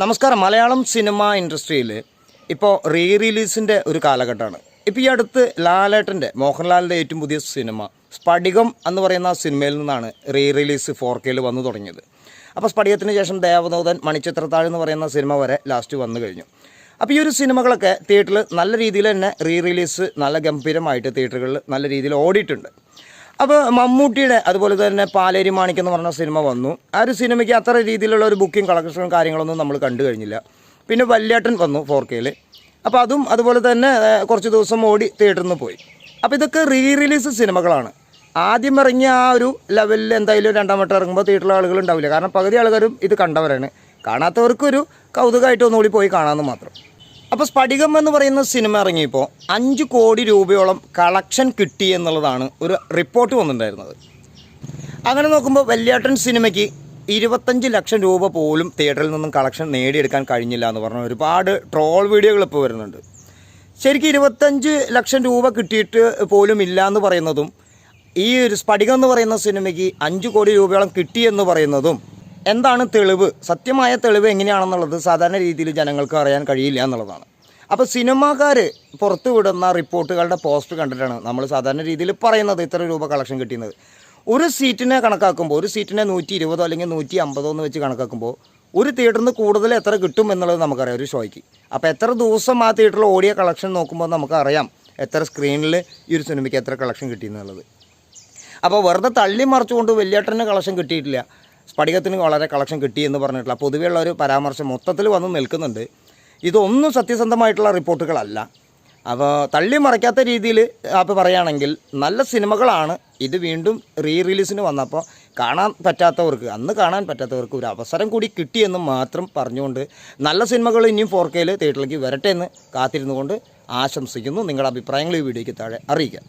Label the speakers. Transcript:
Speaker 1: നമസ്കാരം. മലയാളം സിനിമ ഇൻഡസ്ട്രിയിൽ ഇപ്പോൾ റീ റിലീസിന്റെ ഒരു കാലഘട്ടമാണ്. ഇപ്പോൾ ഈ അടുത്ത് ലാലേട്ടന്റെ മോഹൻലാലിന്റെ ഏറ്റവും പുതിയ സിനിമ സ്പടികം എന്ന് പറയുന്ന സിനിമയിൽ നിന്നാണ് റീ റിലീസ് ഫോർ കെയിൽ വന്നു തുടങ്ങിയത്. അപ്പോൾ സ്പടികത്തിന് ശേഷം ദേവദൂതൻ മണിച്ചിത്രത്താഴ് എന്ന് പറയുന്ന സിനിമ വരെ ലാസ്റ്റ് വന്നു കഴിഞ്ഞു. അപ്പോൾ ഈ ഒരു സിനിമകളൊക്കെ തിയേറ്ററിൽ നല്ല രീതിയിൽ തന്നെ റീ റിലീസ് നല്ല ഗംഭീരമായിട്ട് തിയേറ്ററുകളിൽ നല്ല രീതിയിൽ ഓടിയിട്ടുണ്ട്. അപ്പോൾ മമ്മൂട്ടിയുടെ അതുപോലെ തന്നെ പാലേരി മാണിക്കം എന്ന് പറഞ്ഞ സിനിമ വന്നു. ആ ഒരു സിനിമയ്ക്ക് അത്ര രീതിയിലുള്ള ഒരു ബുക്കിംഗ് കളക്ഷനും കാര്യങ്ങളൊന്നും നമ്മൾ കണ്ടു കഴിഞ്ഞില്ല. പിന്നെ വല്യാട്ടൻ വന്നു ഫോർ കെയിൽ അപ്പോൾ അതും അതുപോലെ തന്നെ കുറച്ച് ദിവസം ഓടി തിയേറ്ററിൽ നിന്ന് പോയി. അപ്പോൾ ഇതൊക്കെ റീ റിലീസ് സിനിമകളാണ്. ആദ്യം ഇറങ്ങിയ ആ ഒരു ലെവലിൽ എന്തായാലും രണ്ടാം വട്ടം ഇറങ്ങുമ്പോൾ തിയേറ്ററിലെ ആളുകൾ ഉണ്ടാവില്ല. കാരണം പകുതി ആൾക്കാരും ഇത് കണ്ടവരാണ്. കാണാത്തവർക്കൊരു കൗതുകമായിട്ട് ഒന്നുകൂടി പോയി കാണാമെന്ന് മാത്രം. അപ്പോൾ സ്ഫടികം എന്ന് പറയുന്ന സിനിമ ഇറങ്ങിയപ്പോൾ അഞ്ച് കോടി രൂപയോളം കളക്ഷൻ കിട്ടി എന്നുള്ളതാണ് ഒരു റിപ്പോർട്ട് വന്നിട്ടുണ്ടായിരുന്നത്. അങ്ങനെ നോക്കുമ്പോൾ വല്യാട്ടൻ സിനിമയ്ക്ക് ഇരുപത്തഞ്ച് ലക്ഷം രൂപ പോലും തിയേറ്ററിൽ നിന്നും കളക്ഷൻ നേടിയെടുക്കാൻ കഴിഞ്ഞില്ല എന്ന് പറഞ്ഞ ഒരുപാട് ട്രോൾ വീഡിയോകൾ ഇപ്പോൾ വരുന്നുണ്ട്. ശരിക്കും ഇരുപത്തഞ്ച് ലക്ഷം രൂപ കിട്ടിയിട്ട് പോലും ഇല്ല എന്ന് പറയുന്നതും ഈ ഒരു സ്ഫടികം എന്ന് പറയുന്ന സിനിമയ്ക്ക് അഞ്ച് കോടി രൂപയോളം കിട്ടിയെന്ന് പറയുന്നതും എന്താണ് തെളിവ്? സത്യമായ തെളിവ് എങ്ങനെയാണെന്നുള്ളത് സാധാരണ രീതിയിൽ ജനങ്ങൾക്ക് അറിയാൻ കഴിയില്ല എന്നുള്ളതാണ്. അപ്പോൾ സിനിമാക്കാർ പുറത്തുവിടുന്ന റിപ്പോർട്ടുകളുടെ പോസ്റ്റ് കണ്ടിട്ടാണ് നമ്മൾ സാധാരണ രീതിയിൽ പറയുന്നത് ഇത്ര രൂപ കളക്ഷൻ കിട്ടിയത് ഒരു സീറ്റിനെ കണക്കാക്കുമ്പോൾ ഒരു സീറ്റിനെ നൂറ്റി ഇരുപതോ അല്ലെങ്കിൽ നൂറ്റി അമ്പതോ എന്ന് വെച്ച് കണക്കാക്കുമ്പോൾ ഒരു തിയേറ്ററിൽ നിന്ന് കൂടുതൽ എത്ര കിട്ടും എന്നുള്ളത് നമുക്കറിയാം ഒരു ഷോയ്ക്ക്. അപ്പോൾ എത്ര ദിവസം ആ തിയേറ്ററിൽ ഓടിയ കളക്ഷൻ നോക്കുമ്പോൾ നമുക്കറിയാം എത്ര സ്ക്രീനിൽ ഈ ഒരു സിനിമയ്ക്ക് എത്ര കളക്ഷൻ കിട്ടിയെന്നുള്ളത് അപ്പോൾ വെറുതെ തള്ളി മറിച്ചുകൊണ്ട് വലിയേട്ടന് കളക്ഷൻ കിട്ടിയിട്ടില്ല. സ്ഫടികത്തിന് വളരെ കളക്ഷൻ കിട്ടി എന്ന് പറഞ്ഞിട്ടുള്ള പൊതുവെയുള്ള ഒരു പരാമർശം മൊത്തത്തിൽ വന്ന് നിൽക്കുന്നുണ്ട്. ഇതൊന്നും സത്യസന്ധമായിട്ടുള്ള റിപ്പോർട്ടുകളല്ല. അപ്പോൾ തള്ളി മറയ്ക്കാത്ത രീതിയിൽ അപ്പോൾ പറയുകയാണെങ്കിൽ നല്ല സിനിമകളാണ് ഇത് വീണ്ടും റീ റിലീസിന് വന്നപ്പോൾ കാണാൻ പറ്റാത്തവർക്ക് അന്ന് കാണാൻ പറ്റാത്തവർക്ക് ഒരു അവസരം കൂടി കിട്ടിയെന്ന് മാത്രം പറഞ്ഞുകൊണ്ട് നല്ല സിനിമകൾ ഇനിയും ഫോർ കെയിൽ തിയേറ്ററിലേക്ക് വരട്ടെ എന്ന് കാത്തിരുന്നുകൊണ്ട് ആശംസിക്കുന്നു. നിങ്ങളുടെ അഭിപ്രായങ്ങൾ ഈ വീഡിയോയ്ക്ക് താഴെ അറിയിക്കാം.